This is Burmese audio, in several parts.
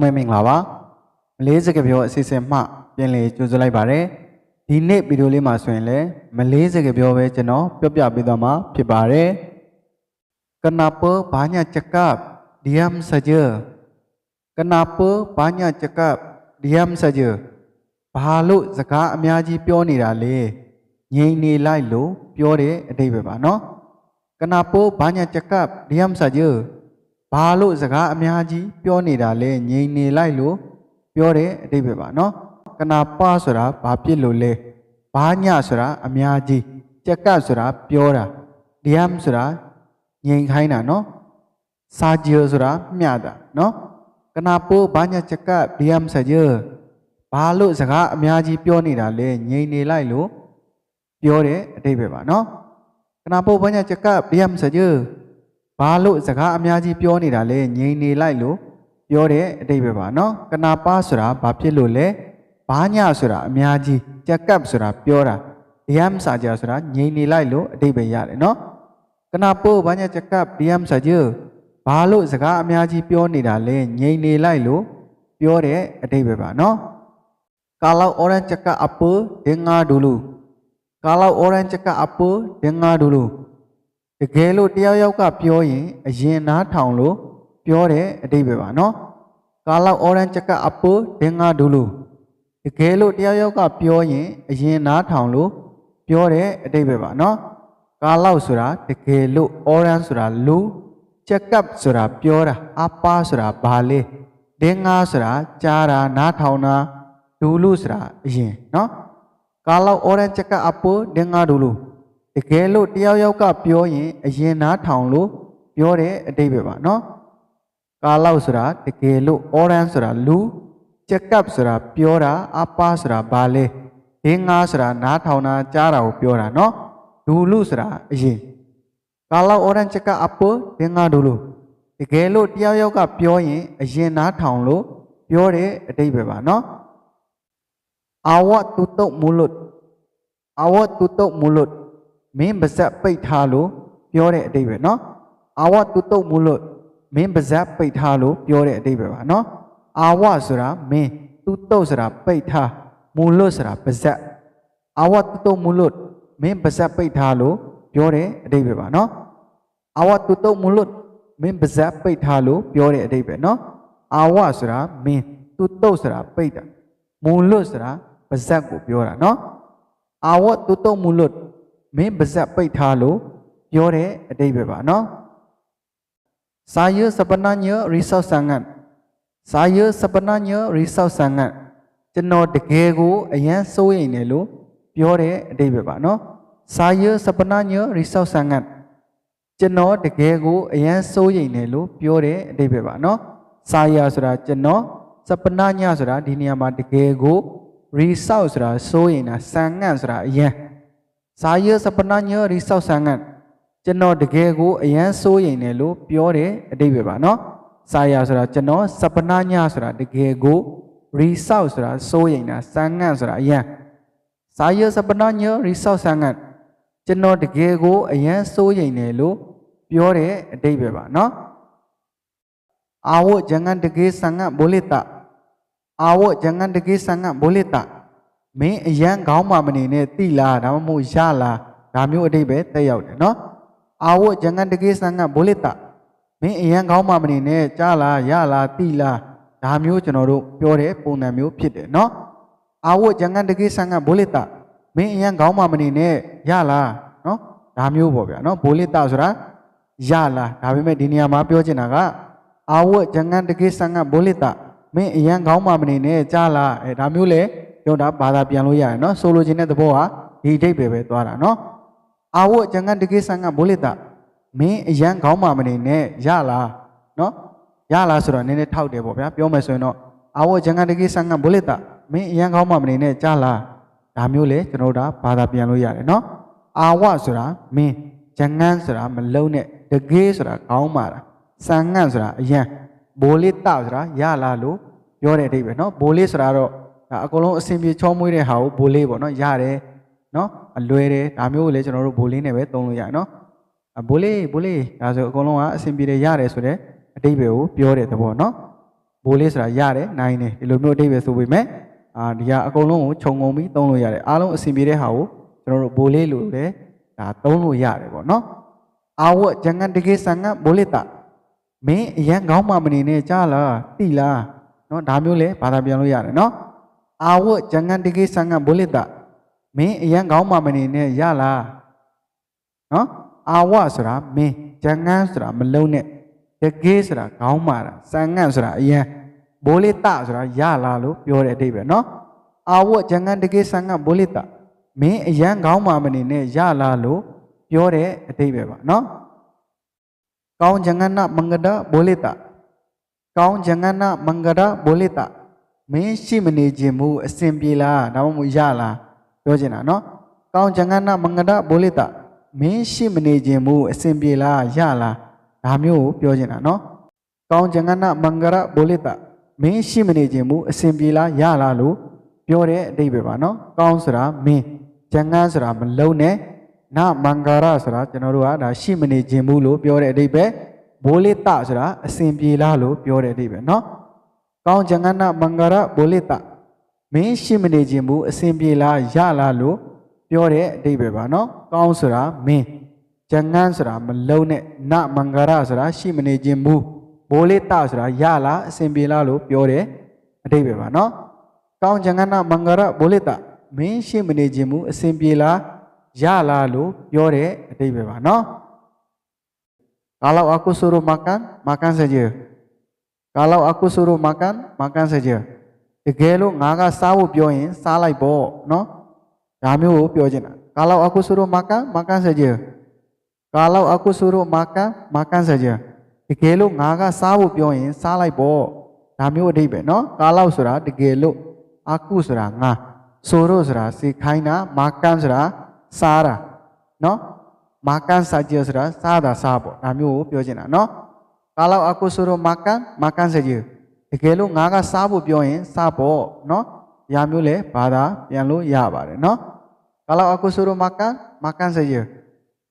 အားလုံးပဲမင်္ဂလာပါမလေးစကားပြောအစီအစဉ်မှပြန်လည်ကြိုဆိုလိုက်ပါရစေဒီနေ့ဗီဒီယိုလေးမှာဆိုရင်လည်းမလေးစကားပြောပဲကျွန်တော်ပြောပြပေးသွားမှာဖြစ်ပါတယ် Kenapa banyak cakap diam saja Kenapa banyak cakap diam saja ဘာလို့စကားအများကြီးပြောနေတာလဲငြိမ်နေလိုက်လို့ပြောတဲ့အတိတ်ပဲပါနော် Kenapa banyak cakap diam saja ဘာလို့စကားအများကြီးပြောနေတာလဲငြိမ်နေလိုက်လို့ပြောတဲ့အတိတ်ပဲပါနော်ကနာပဆိုတာဘာဖြစ်လို့လဲဘာညဆိုတာအများကြီးကြက်ကဆိုတာပြောတာဒီယမ်ဆိုတာငြိမ်ခိုင်းတာနော်စာဂျီဆိုတာမျှတာနော်ကနာပိုးဘာညကြက်ကဒီယမ်စာဂျီဘာလို့စကားအများကြီးပြောနေတာလဲငြိမ်နေလိုက်လို့ပြောတဲ့အတိတ်ပဲပါနော်ကနာပိုးဘာညကြက်ကဒီယမ်စာဂျီ ဘာလို့စကားအများကြီးပြောနေတာလဲငြိမ်နေလိုက်လို့ပြောတဲ့အတိတ်ပဲပါနော်ကနာပါဆိုတာဘာဖြစ်လို့လဲဘာညဆိုတာအများကြီးကြက်ကပ်ဆိုတာပြောတာဒီယမ်စာကြဆိုတာငြိမ်နေလိုက်လို့အတိတ်ပဲရတယ်နော်ကနာပို့ဘာညကြက်ကပ်ဒီယမ်စာကြဘာလို့စကားအများကြီးပြောနေတာလဲငြိမ်နေလိုက်လို့ပြောတဲ့အတိတ်ပဲပါနော် kalau orang cakap apa dengar dulu kalau orang cakap apa dengar dulu တကယ်လို့တယောက်ယောက်ကပြောရင်အရင်နားထောင်လို့ပြောတဲ့အတိတ်ပဲပါနော်ကာလောက်အော်ရန်ချက်ကပ်ပိုဒင်္ဂါဒူလူတကယ်လို့တယောက်ယောက်ကပြောရင်အရင်နားထောင်လို့ပြောတဲ့အတိတ်ပဲပါနော်ကာလောက်ဆိုတာတကယ်လို့အော်ရန်ဆိုတာလူချက်ကပ်ဆိုတာပြောတာအပါဆိုတာဘာလဲဒင်္ဂါဆိုတာကြားတာနားထောင်တာဒူလူဆိုတာအရင်နော်ကာလောက်အော်ရန်ချက်ကပ်ပိုဒင်္ဂါဒူလူ တကယ်လို့တယောက်ယောက်ကပြောရင်အရင်နားထောင်လို့ပြောတဲ့အတိတ်ပဲပါနော်ကာလောက်ဆိုတာတကယ်လို့အော်ရန်ဆိုတာလူချက်ကပ်ဆိုတာပြောတာအပါဆိုတာဘာလဲဒင်းငါဆိုတာနားထောင်တာကြားတာကိုပြောတာနော်ဒူလူဆိုတာအရင်ကာလောက်အော်ရန်ချက်ကပ်အပဒင်းငါဒူလူတကယ်လို့တယောက်ယောက်ကပြောရင်အရင်နားထောင်လို့ပြောတဲ့အတိတ်ပဲပါနော် awak tutup mulut awak tutup mulut မ င်းပါဇက်ပိတ်ထားလို့ပြောတဲ့အတိတ်ပဲเนาะအာဝတုတုတ်မူလို့မင်းပါဇက်ပိတ်ထားလို့ပြောတဲ့အတိတ်ပဲပါเนาะအာဝဆိုတာမင်းတုတုတ်ဆိုတာပိတ်ထားမူလို့ဆိုတာပါဇက်အာဝတုတုတ်မူလို့မင်းပါဇက်ပိတ်ထားလို့ပြောတဲ့အတိတ်ပဲပါเนาะအာဝတုတုတ်မူလို့မင်းပါဇက်ပိတ်ထားလို့ပြောတဲ့အတိတ်ပဲเนาะအာဝဆိုတာမင်းတုတုတ်ဆိုတာပိတ်တာမူလို့ဆိုတာပါဇက်ကိုပြောတာเนาะအာဝတုတုတ်မူလို့ မင်းပါဇက်ပိတ်ထားလို့ပြောတဲ့အတိတ်ပဲပါနော်စာယစပနညရိဆောက်ဆန်ငတ်စာယစပနညရိဆောက်ဆန်ငတ်ကျွန်တော်တကယ်ကိုအရန်စိုးရိမ်တယ်လို့ပြောတဲ့အတိတ်ပဲပါနော်စာယစပနညရိဆောက်ဆန်ငတ်ကျွန်တော်တကယ်ကိုအရန်စိုးရိမ်တယ်လို့ပြောတဲ့အတိတ်ပဲပါနော်စာယဆိုတာကျွန်တော်စပနညဆိုတာဒီနေရာမှာတကယ်ကိုရိဆောက်ဆိုတာစိုးရိမ်တာဆန်ငတ်ဆိုတာအရန် စာရစပနညရိဆောက်ဆန်ငတ်ကျွန်တော်တကယ်ကိုအရန်စိုးရိမ်တယ်လို့ပြောတယ်အတိတ်ပဲပါနော်စာရဆိုတာကျွန်တော်စပနညဆိုတာတကယ်ကိုရိဆောက်ဆိုတာစိုးရိမ်တာဆန်ငတ်ဆိုတာအရန်စာရစပနညရိဆောက်ဆန်ငတ်ကျွန်တော်တကယ်ကိုအရန်စိုးရိမ်တယ်လို့ပြောတယ်အတိတ်ပဲပါနော်အာဝဂျန်ငန်တကယ်ဆန်ငတ်ဘိုလီ မင်းအရန်ခေါင်းမမနေနဲ့တိလားဒါမှမဟုတ်ရလားဒါမျိုးအတိတ်ပဲတက်ရောက်တယ်နော်အာဝဂျန်ကန်တကေဆန်ကဘိုလစ်တာမင်းအရန်ခေါင်းမမနေနဲ့ကြားလားရလားတိလားဒါမျိုးကျွန်တော်တို့ပြောတဲ့ပုံစံမျိုးဖြစ်တယ်နော်အာဝဂျန်ကန်တကေဆန်ကဘိုလစ်တာမင်းအရန်ခေါင်းမမနေနဲ့ရလားနော်ဒါမျိုးပေါ့ဗျာနော်ဘိုလစ်တာဆိုတာရလားဒါပေမဲ့ဒီနေရာမှာပြောချင်တာကအာဝဂျန်ကန်တကေဆန်ကဘိုလစ်တာမင်းအရန်ခေါင်းမမနေနဲ့ကြားလားအဲဒါမျိုးလေ ပြောတာဘာသာပြန်လို့ရတယ်နော်ဆိုလိုချင်တဲ့သဘောဟာဒီအဓိပ္ပာယ်ပဲသွားတာနော်အာဝဂျန်ကန်တကိဆန်ကဘိုလစ်တာမင်းအရန်ခေါင်းမာမနေနဲ့ရလားနော်ရလားဆိုတော့နည်းနည်းထောက်တယ်ပေါ့ဗျာပြောမယ်ဆိုရင်တော့အာဝဂျန်ကန်တကိဆန်ကဘိုလစ်တာမင်းအရန်ခေါင်းမာမနေနဲ့ကြားလားဒါမျိုးလေကျွန်တော်တို့ဒါဘာသာပြန်လို့ရတယ်နော်အာဝဆိုတာမင်းဂျန်ကန်ဆိုတာမလုံးနဲ့တကေးဆိုတာခေါင်းမာတာဆန်ငန့်ဆိုတာအရန်ဘိုလစ်တာဆိုတာရလားလို့ပြောတဲ့အဓိပ္ပာယ်နော်ဘိုလစ်ဆိုတာတော့ ဒါအကုန်လုံးအဆင်ပြေချောမွေးတဲ့ဟာကိုဘိုလေးပေါ့နော်ရတယ်နော်အလွယ်တယ်ဒါမျိုးကိုလည်းကျွန်တော်တို့ဘိုလေးနဲ့ပဲသုံးလို့ရတယ်နော်အဘိုလေးဘိုလေးဒါဆိုအကုန်လုံးကအဆင်ပြေတယ်ရတယ်ဆိုတဲ့အတိတ်ပဲကိုပြောတဲ့သဘောနော်ဘိုးလေးဆိုတာရတယ်နိုင်တယ်ဒီလိုမျိုးအဓိပ္ပာယ်ဆိုပေမဲ့အာဒီကအကုန်လုံးကိုခြုံငုံပြီးသုံးလို့ရတယ်အားလုံးအဆင်ပြေတဲ့ဟာကိုကျွန်တော်တို့ဘိုးလေးလို့လည်းဒါသုံးလို့ရတယ်ပေါ့နော်အာဝတ်ဂျန်ကန်တကေဆန်ကဘိုးလေးတာမင်းအရန်ကောင်းမှမနေနဲ့ကြားလားတိလားနော်ဒါမျိုးလေဘာသာပြန်လို့ရတယ်နော် အာဝတ်ဂျန်ကန်တကေဆန်ကဘိုးလေးတာမင်းအရန်ကောင်းမှမနေနဲ့ရလားနော်အာဝဆိုတာမင်းဂျန်ကန်ဆိုတာမလုံးနဲ့တကေဆိုတာခေါင်းမာတာဆန်ငတ်ဆိုတာအရန်ဘိုးလေးတာဆိုတာရလားလို့ပြောတဲ့အဓိပ္ပာယ်နော်အာဝတ်ဂျန်ကန်တကေဆန်ကဘိုးလေးတာမင်းအရန်ကောင်းမှမနေနဲ့ရလားလို့ပြောတဲ့အဓိပ္ပာယ်ပါနော် Kau jangan nak mengada boleh tak? Kau jangan nak mengada boleh tak? မင်းရှိမနေခြင်းမူအစဉ်ပြေလားဒါမှမဟုတ်ရလားပြောချင်တာနော်။ကောင်းချင်ကနာမင်္ဂဒဘိုလိတမင်းရှိမနေခြင်းမူအစဉ်ပြေလားရလားဒါမျိုးကိုပြောချင်တာနော်။ကောင်းချင်ကနာမင်္ဂရဘိုလိတမင်းရှိမနေခြင်းမူအစဉ်ပြေလားရလားလို့ပြောတဲ့အဓိပ္ပာယ်ပါနော်။ကောင်းဆိုတာမင်းချင်ကန်းဆိုတာမလုံးနဲ့နမင်္ဂရဆိုတာကျွန်တော်တို့ကဒါရှိမနေခြင်းမူလို့ပြောတဲ့အဓိပ္ပာယ်ဘိုလိတဆိုတာအစဉ်ပြေလားလို့ပြောတဲ့အဓိပ္ပာယ်နော်။ ကောင်းဂျငနမင်္ဂရဘိုလိတမင်းရှိမနေခြင်းဘူးအစဉ်ပြေလားရလားလို့ပြောတဲ့အဓိပ္ပာယ်ပါနော်ကောင်းဆိုတာမင်းဂျငန်းဆိုတာမလုံးနဲ့နမင်္ဂရဆိုတာရှိမနေခြင်းဘူးဘိုလိတဆိုတာရလားအစဉ်ပြေလားလို့ပြောတဲ့အဓိပ္ပာယ်ပါနော်ကောင်းဂျငနမင်္ဂရဘိုလိတမင်းရှိမနေခြင်းဘူးအစဉ်ပြေလားရလားလို့ပြောတဲ့အဓိပ္ပာယ်ပါနော် Kalau aku suruh makan, makan saja. Kalau aku suruh makan, makan saja. တကယ်လို့ငါကစားဖို့ပြောရင်စားလိုက်ပေါ့နော်ဒါမျိုးကိုပြောချင်တာ Kalau aku suruh makan, makan saja. Kalau aku suruh makan, makan saja. တကယ်လို့ငါကစားဖို့ပြောရင်စားလိုက်ပေါ့ဒါမျိုးအဓိပ္ပာယ်နော် Kalau ဆိုတာတကယ်လို့ aku ဆိုတာငါ suro ဆိုတာစေခိုင်းတာ makan ဆိုတာစားတာနော် makan saja ဆိုတာစားတာစားပေါ့ဒါမျိုးကိုပြောချင်တာနော် Kalau aku suruh makan, makan saja. တကယ်လို့ငါကစားဖို့ပြောရင်စားပေါ့နော်။ရာမျိုးလဲဘာသာပြန်လို့ရပါတယ်နော်။ Kalau aku suruh makan, makan saja.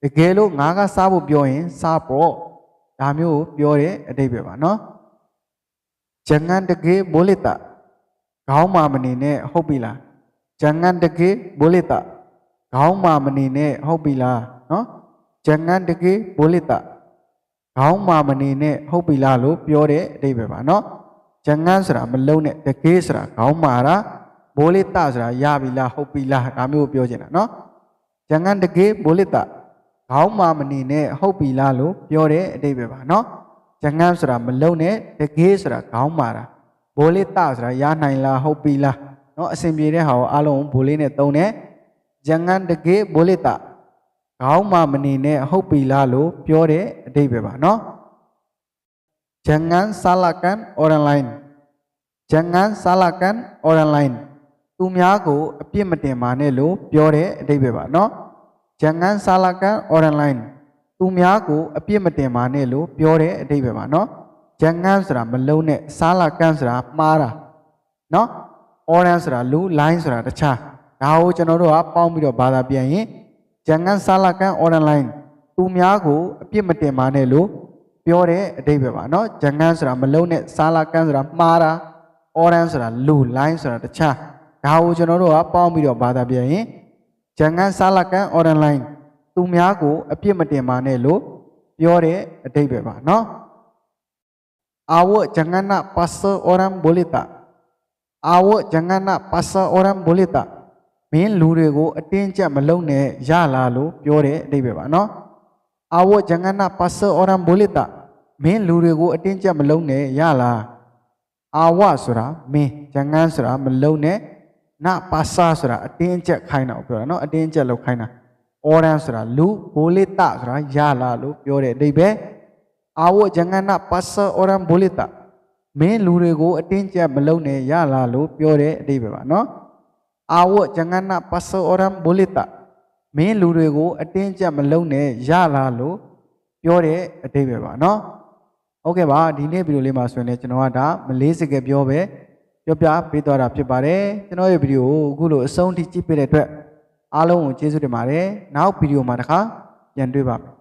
တကယ်လို့ငါကစားဖို့ပြောရင်စားပေါ့ဒါမျိုးကိုပြောတဲ့အဓိပ္ပာယ်ပါနော်။ Jangan dege boleh tak? ခေါင်းမာမနေနဲ့ဟုတ်ပြီလား။ Jangan dege boleh tak? ခေါင်းမာမနေနဲ့ဟုတ်ပြီလားနော်။ Jangan dege boleh tak? ခေါင်းမာမနေနဲ့ဟုတ်ပြီလားလို့ပြောတဲ့အဓိပ္ပာယ်ပါနော်။ဂျငန်းဆိုတာမလုံးနဲ့တကေးဆိုတာခေါင်းမာတာဘိုးလေးတဆိုတာရပြီလားဟုတ်ပြီလားဒါမျိုးကိုပြောချင်တာနော်။ဂျငန်းတကေးဘိုးလေးတခေါင်းမာမနေနဲ့ဟုတ်ပြီလားလို့ပြောတဲ့အဓိပ္ပာယ်ပါနော်။ဂျငန်းဆိုတာမလုံးနဲ့တကေးဆိုတာခေါင်းမာတာဘိုးလေးတဆိုတာရနိုင်လားဟုတ်ပြီလားနော်အစဉ်ပြေတဲ့ဟာကိုအားလုံးဘိုးလေးနဲ့သုံးတဲ့ဂျငန်းတကေးဘိုးလေးတ ခေါင်းမာမနေနဲ့ဟုတ်ပြီလားလို့ပြောတဲ့အဓိပ္ပာယ်ပါနော် Jangan salahkan orang lain Jangan salahkan orang lain သူများကိုအပြစ်မတင်ပါနဲ့လို့ပြောတဲ့အဓိပ္ပာယ်ပါနော် Jangan salahkan orang lain သူများကိုအပြစ်မတင်ပါနဲ့လို့ပြောတဲ့အဓိပ္ပာယ်ပါနော် Jangan ဆိုတာမလုံးနဲ့ salahkan ဆိုတာမှားတာနော် orang ဆိုတာလူ line ဆိုတာတခြားဒါကိုကျွန်တော်တို့ကပေါင်းပြီးတော့ဘာသာပြန်ရင် Jangan salahkan orang lain သူများကိုအပြစ်မတင်ပါနဲ့လို့ပြောတဲ့အဓိပ္ပာယ်ပါเนาะ Jangan ဆိုတာမလုံးနဲ့ salahkan ဆိုတာမှားတာ orang ဆိုတာလူ line ဆိုတာတခြားဒါကိုကျွန်တော်တို့ကပေါင်းပြီးတော့ဘာသာပြန်ရင် Jangan salahkan orang lain သူများကိုအပြစ်မတင်ပါနဲ့လို့ပြောတဲ့အဓိပ္ပာယ်ပါเนาะ Awak jangan nak pasal orang boleh tak Awak jangan nak pasal orang boleh tak မင်းလူတွေကိုအတင်းကျပ်မလုပ်နဲ့ရလာလို့ပြောတဲ့အဓိပ္ပာယ်ပါနော်။အာဝဂျငနာပါဆအော်ရမ်ဘိုလီတာမင်းလူတွေကိုအတင်းကျပ်မလုပ်နဲ့ရလား။အာဝဆိုတာမင်းဂျငန်းဆိုတာမလုပ်နဲ့နပါဆာဆိုတာအတင်းကျပ်ခိုင်းတာကိုပြောတာနော်အတင်းကျပ်လုပ်ခိုင်းတာ။အော်ရမ်ဆိုတာလူဘိုလီတာဆိုတာရလာလို့ပြောတဲ့အဓိပ္ပာယ်အာဝဂျငနာပါဆအော်ရမ်ဘိုလီတာမင်းလူတွေကိုအတင်းကျပ်မလုပ်နဲ့ရလာလို့ပြောတဲ့အဓိပ္ပာယ်ပါနော်။ Awak jangan nak pasal orang boleh tak မင်းလူတွေကိုအတင်းကျပ်မလုံးနဲ့ရလာလို့ပြောတဲ့အတိတ်ပဲပါเนาะဟုတ်ကဲ့ပါဒီနေ့ဗီဒီယိုလေးမှာဆိုရင်လည်းကျွန်တော်ကဒါမလေးစကားပြောပဲပြောပြပေးသွားတာဖြစ်ပါတယ်ကျွန်တော်ရဲ့ဗီဒီယိုကိုအခုလိုအဆုံးထိကြည့်ပေးတဲ့အတွက်အားလုံးကိုကျေးဇူးတင်ပါတယ်နောက်ဗီဒီယိုမှာတစ်ခါပြန်တွေ့ပါမယ်